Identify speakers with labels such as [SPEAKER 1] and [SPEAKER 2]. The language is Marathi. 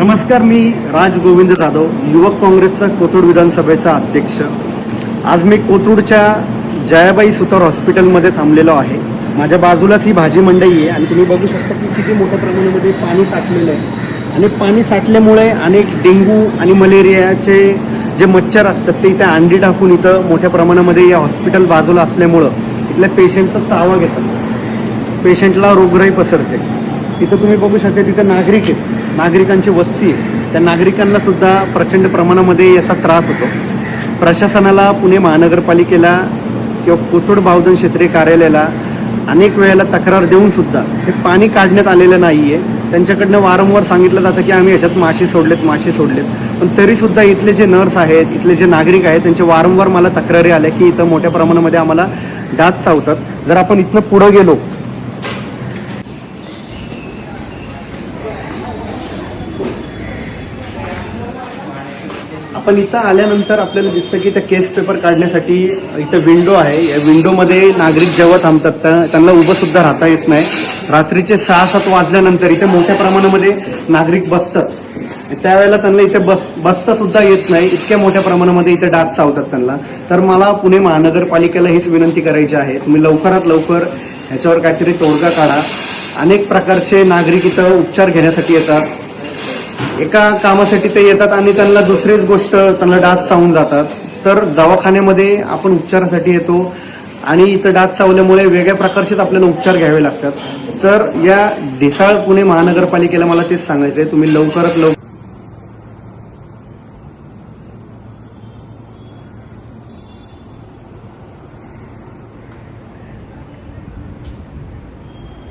[SPEAKER 1] नमस्कार मी राज गोविंद जाधव युवक काँग्रेसचा कोथरूड विधानसभेचा अध्यक्ष. आज मी कोथरूडच्या जयाबाई सुतार हॉस्पिटलमध्ये थांबलेलो आहे. माझ्या बाजूलाच ही भाजी मंडई आहे आणि तुम्ही बघू शकता की किती मोठ्या प्रमाणामध्ये पाणी साठलेलं आहे. आणि पाणी साठल्यामुळे अनेक डेंग्यू आणि मलेरियाचे जे मच्छर असतात ते इथे अंडी टाकून इथं मोठ्या प्रमाणामध्ये या हॉस्पिटल बाजूला असल्यामुळं इथल्या पेशंटचा चावा घेतात. पेशंटला रोगराई पसरते. तिथं तुम्ही बघू शकता तिथं नागरिक आहेत. नागरिकांची वस्ती आहे. त्या नागरिकांना सुद्धा प्रचंड प्रमाणामध्ये याचा त्रास होतो. प्रशासनाला पुणे महानगरपालिकेला किंवा कोथरूड बावधन क्षेत्रीय कार्यालयाला अनेक वेळेला तक्रार देऊन सुद्धा हे पाणी काढण्यात आलेलं नाही आहे त्यांच्याकडनं वारंवार सांगितलं जातं की आम्ही ह्याच्यात मासे सोडलेत मासे सोडलेत. पण तरीसुद्धा इथले जे नर्स आहेत इथले जे नागरिक आहेत त्यांचे वारंवार मला तक्रारी आल्या की इथं मोठ्या प्रमाणामध्ये आम्हाला दात चावतात. जर आपण इथनं पुढं गेलो आपण इथं आल्यानंतर आपल्याला दिसतं की इथं केस पेपर काढण्यासाठी इथं विंडो आहे. या विंडोमध्ये नागरिक जेव्हा थांबतात. तर त्यांना उभं सुद्धा राहता येत नाही. रात्रीचे सहा सात वाजल्यानंतर इथे मोठ्या प्रमाणामध्ये नागरिक बसतात. त्यावेळेला त्यांना इथे बस बसता सुद्धा येत नाही. इतक्या मोठ्या प्रमाणामध्ये इथे डाग चावतात त्यांना. तर मला पुणे महानगरपालिकेला हीच विनंती करायची आहे. तुम्ही लवकरात लवकर ह्याच्यावर काहीतरी तोडगा काढा. अनेक प्रकारचे नागरिक इथं उपचार घेण्यासाठी येतात. एका कामासाठी ते येतात आणि त्यांना दुसरीच गोष्ट त्यांना डास चावून जातात. तर दवाखान्यामध्ये आपण उपचारासाठी येतो आणि इथं डास चावल्यामुळे वेगळ्या प्रकारचेच आपल्याला उपचार घ्यावे लागतात. तर या ढिसाळ पुणे महानगरपालिकेला मला तेच सांगायचं आहे तुम्ही लवकरात लवकर